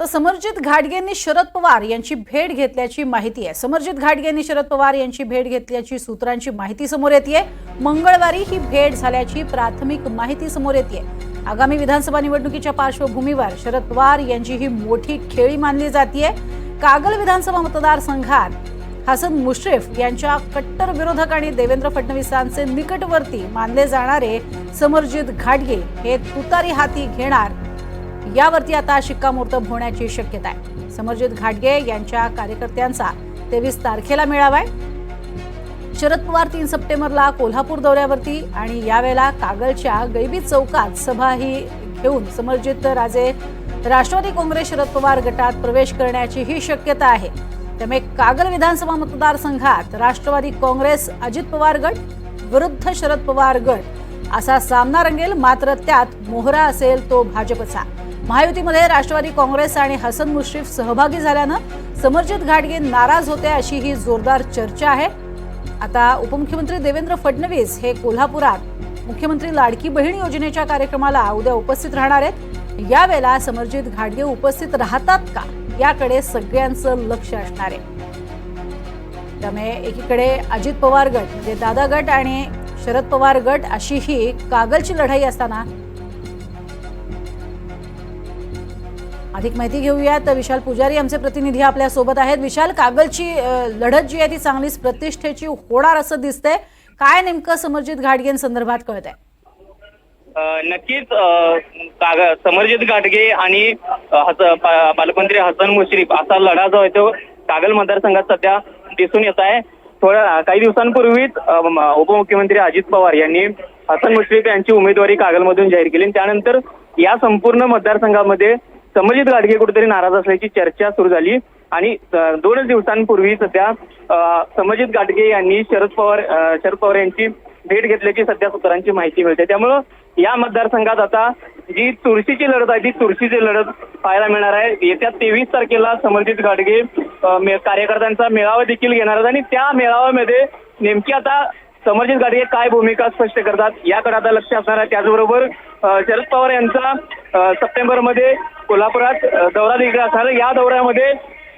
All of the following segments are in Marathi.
तर समरजित घाटगेंनी शरद पवार यांची भेट घेतल्याची माहिती आहे. समरजित घाटगेंनी शरद पवार यांची भेट घेतल्याची सूत्रांची माहिती समोर येते मंगळवारी ही भेट झाल्याची प्राथमिक माहिती समोर येते आगामी विधानसभा निवडणुकीच्या पार्श्वभूमीवर शरद पवार यांची ही मोठी खेळी मानली जाते कागल विधानसभा मतदारसंघात हसन मुश्रीफ यांच्या कट्टर विरोधक आणि देवेंद्र फडणवीसांचे निकटवर्ती मानले जाणारे समरजित घाटगे हे तुतारी हाती घेणार यावरती आता शिक्कामोर्तब होण्याची शक्यता आहे. समरजित घाटगे यांच्या कार्यकर्त्यांचा तेवीस तारखेला मेळावा आहे. शरद पवार तीन सप्टेंबरला कोल्हापूर दौऱ्यावरती आणि यावेळेला कागलच्या गैबी चौकात सभाही घेऊन समरजित राजे राष्ट्रवादी काँग्रेस शरद पवार गटात प्रवेश करण्याची ही शक्यता आहे. त्यामुळे कागल विधानसभा मतदारसंघात राष्ट्रवादी काँग्रेस अजित पवार गट विरुद्ध शरद पवार गट असा सामना रंगेल मात्र त्यात मोहरा असेल तो भाजपचा. महायुतीमध्ये राष्ट्रवादी काँग्रेस आणि हसन मुश्रीफ सहभागी झाल्यानं समरजित घाटगे नाराज होते अशी ही जोरदार चर्चा आहे. आता उपमुख्यमंत्री देवेंद्र फडणवीस हे कोल्हापुरात मुख्यमंत्री लाडकी बहीण योजनेच्या कार्यक्रमाला उद्या उपस्थित राहणार आहेत. यावेळेला समरजित घाटगे उपस्थित राहतात का? याकडे सगळ्यांचं लक्ष असणार आहे. त्यामुळे एकीकडे अजित पवार गट म्हणजे दादा गट आणि शरद पवार गट अशी ही कागलची लढाई असताना अधिक माहिती घेऊयात. विशाल पुजारी आमचे प्रतिनिधी आपल्यासोबत आहेत. विशाल कागलची लढत जी आहे ती चांगलीच प्रतिष्ठेची होणार असं दिसतंय. काय नेमकं समरजित घाटगे संदर्भात कळत आहे नक्कीच समर्जित समरजित घाटगे आणि पालकमंत्री हसन मुश्रीफ असा लढा जो आहे तो कागल मतदारसंघात सध्या दिसून येत आहे. थोड्या काही दिवसांपूर्वीच उपमुख्यमंत्री अजित पवार यांनी हसन मुश्रीफ यांची उमेदवारी कागलमधून जाहीर केली. त्यानंतर या संपूर्ण मतदारसंघामध्ये समजित गाडगे कुठेतरी नाराज असल्याची चर्चा सुरू झाली. आणि दोनच दिवसांपूर्वी सध्या समजित गाडगे यांनी शरद पवार शरद पवार यांची भेट घेतल्याची सध्या सूत्रांची माहिती मिळते. त्यामुळं या मतदारसंघात आता जी तुळशीची लढत आहे ती तुळशीची लढत पाहायला मिळणार आहे. येत्या तेवीस तारखेला समर्जित गाडगे कार्यकर्त्यांचा मेळावा देखील घेणार आहेत. आणि त्या मेळाव्यामध्ये नेमकी आता समरजित गाडगे काय भूमिका स्पष्ट करतात? याकडे आता लक्ष असणार आहे. त्याचबरोबर शरद पवार यांचा सप्टेंबरमध्ये कोल्हापुरात दौरा देखील असणार या दौऱ्यामध्ये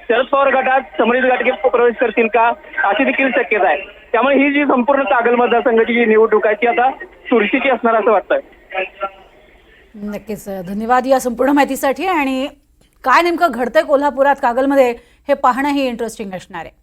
शरद पवार गटात समरित गाडगे प्रवेश करतील का? अशी देखील शक्यता आहे. त्यामुळे ही जी संपूर्ण कागल मतदारसंघाची जी निवडणूक आहे ती आता चुरशीची असणार असं वाटतंय. नक्कीच धन्यवाद या संपूर्ण माहितीसाठी. आणि काय नेमकं घडतंय कोल्हापुरात कागलमध्ये हे पाहणंही इंटरेस्टिंग असणार आहे.